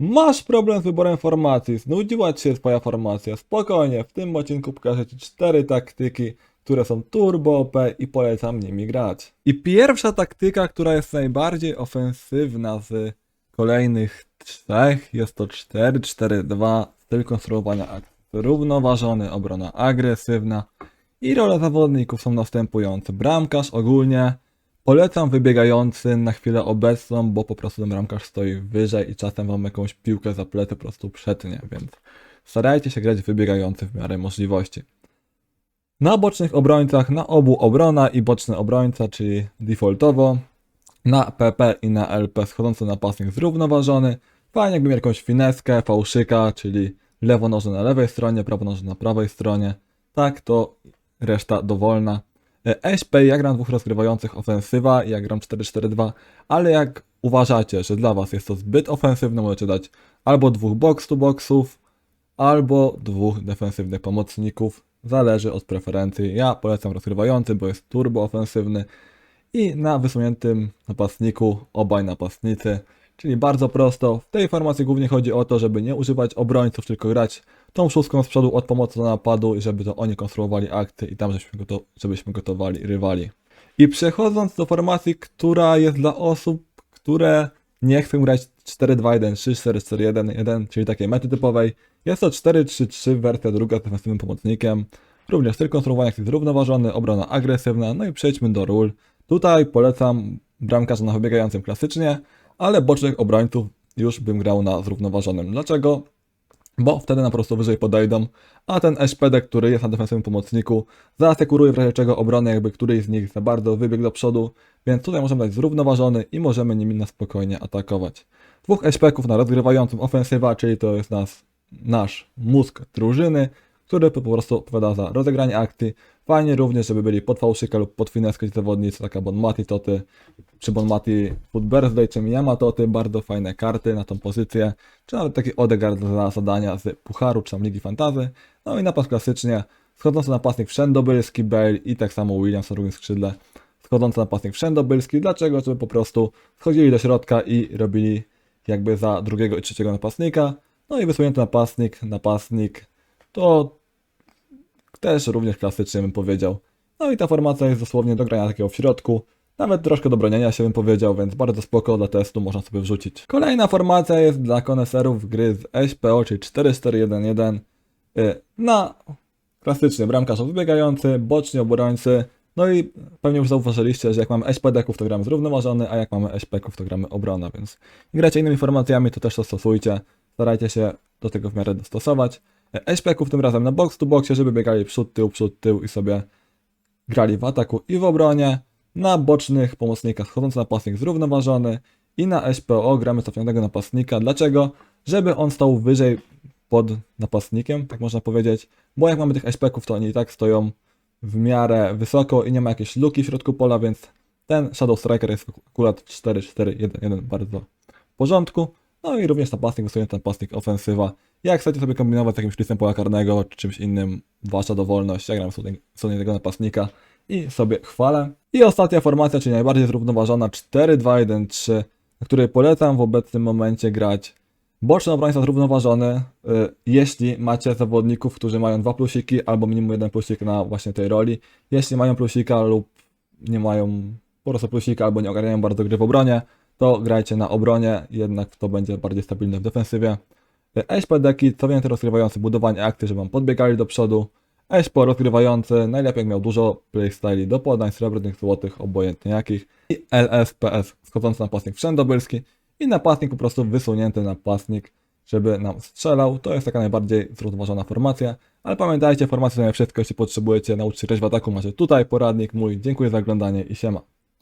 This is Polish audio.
Masz problem z wyborem formacji, znudziła Ci się Twoja formacja. Spokojnie, w tym odcinku pokażę Ci cztery taktyki, które są turbo OP i polecam nimi grać. I pierwsza taktyka, która jest najbardziej ofensywna z kolejnych trzech, jest to 4-4-2, styl konstruowania akcji. Równoważony, obrona agresywna i role zawodników są następujące. Bramkarz ogólnie Polecam wybiegający na chwilę obecną, bo po prostu ten bramkarz stoi wyżej i czasem wam jakąś piłkę za plecy po prostu przetnie, więc starajcie się grać wybiegający w miarę możliwości. Na bocznych obrońcach, na obu obrona i boczny obrońca, czyli defaultowo. Na PP i na LP schodzący napastnik zrównoważony. Fajnie jakby miał jakąś fineskę, fałszyka, czyli lewonożny na lewej stronie, prawonożny na prawej stronie. Tak, to reszta dowolna. E, SP, ja gram dwóch rozgrywających ofensywa, ja gram 4-4-2, ale jak uważacie, że dla was jest to zbyt ofensywne, możecie dać albo dwóch box-to-boxów, albo dwóch defensywnych pomocników, zależy od preferencji. Ja polecam rozgrywający, bo jest turbo ofensywny i na wysuniętym napastniku obaj napastnicy, czyli bardzo prosto. W tej formacji głównie chodzi o to, żeby nie używać obrońców, tylko grać tą szóstką z przodu od pomocy do napadu i żeby to oni konstruowali akty i tam żebyśmy, goto- żebyśmy gotowali rywali. I przechodząc do formacji, która jest dla osób, które nie chcą grać 4-2-1, 3-4-4-1-1, czyli takiej mety typowej, jest to 4-3-3 wersja druga z defensywnym pomocnikiem. Również styl konstruowania jest zrównoważony, obrona agresywna, no i przejdźmy do ról. Tutaj polecam bramkarza na wybiegającym klasycznie, ale bocznych obrońców już bym grał na zrównoważonym. Dlaczego? Bo wtedy na prostu wyżej podejdą, a ten SPD, który jest na defensywnym pomocniku, zaasekuruje w razie czego obronę, jakby któryś z nich za bardzo wybiegł do przodu, więc tutaj możemy dać zrównoważony i możemy nimi na spokojnie atakować. Dwóch SP-ków na rozgrywającym ofensywa, czyli to jest nas, nasz mózg drużyny, który po prostu odpowiada za rozegranie akcji. Fajnie również, żeby byli pod fałszyka lub pod fineskę zawodnicy, taka Bon Mati Toty, czy Bon Mati Food Birthday, czy Miyama Toty, bardzo fajne karty na tą pozycję, czy nawet taki Odegaard za zadania z Pucharu, czy tam Ligi Fantazy. No i napad klasycznie, schodzący napastnik wszędobylski, Bale i tak samo Williams na drugim skrzydle, schodzący napastnik wszędobylski. Dlaczego? Żeby po prostu wchodzili do środka i robili jakby za drugiego i trzeciego napastnika. No i wysunięty napastnik, napastnik, to też również klasycznie bym powiedział. No i ta formacja jest dosłownie do grania takiego w środku. Nawet troszkę do bronienia się bym powiedział, więc bardzo spoko dla testu można sobie wrzucić. Kolejna formacja jest dla koneserów gry z SPO, czyli 4-4-1-1 y, na klasycznie bramkarz wybiegający, boczni obrońcy. No i pewnie już zauważyliście, że jak mamy SPD-ków to gramy zrównoważony, a jak mamy SP-ków to gramy obrona, więc gracie innymi formacjami to też to stosujcie. Starajcie się do tego w miarę dostosować. SP-ków tym razem na box to boxie, żeby biegali przód, tył, przód, tył i sobie grali w ataku i w obronie. Na bocznych pomocnikach schodzący napastnik zrównoważony i na SPO gramy cofniętego napastnika. Dlaczego? Żeby on stał wyżej pod napastnikiem, tak można powiedzieć, bo jak mamy tych SP-ków, to oni i tak stoją w miarę wysoko i nie ma jakiejś luki w środku pola, więc ten Shadow Striker jest akurat 4-4-1-1 bardzo w porządku. No i również napastnik, wysunięty napastnik, ofensywa. Jak chcecie sobie kombinować z jakimś listem pola karnego czy czymś innym, wasza dowolność. Ja gram sobie tego napastnika i sobie chwalę. I ostatnia formacja, czyli najbardziej zrównoważona 4-2-1-3, na której polecam w obecnym momencie grać boczny obrońca zrównoważony, y, jeśli macie zawodników, którzy mają dwa plusiki albo minimum jeden plusik na właśnie tej roli. Jeśli mają plusika lub nie mają po prostu plusika albo nie ogarniają bardzo gry w obronie, to grajcie na obronie, jednak to będzie bardziej stabilne w defensywie. SPD-ki, co więcej rozgrywający budowanie akcji, żeby wam podbiegali do przodu. SPO rozgrywający, najlepiej jak miał dużo playstyli do podań, srebrnych, złotych, obojętnie jakich. I LSPS, schodzący napastnik wszędobylski i napastnik po prostu wysunięty napastnik, żeby nam strzelał. To jest taka najbardziej zrównoważona formacja. Ale pamiętajcie, formacje to wszystko, jeśli potrzebujecie nauczyć się w ataku, macie tutaj poradnik mój. Dziękuję za oglądanie i siema.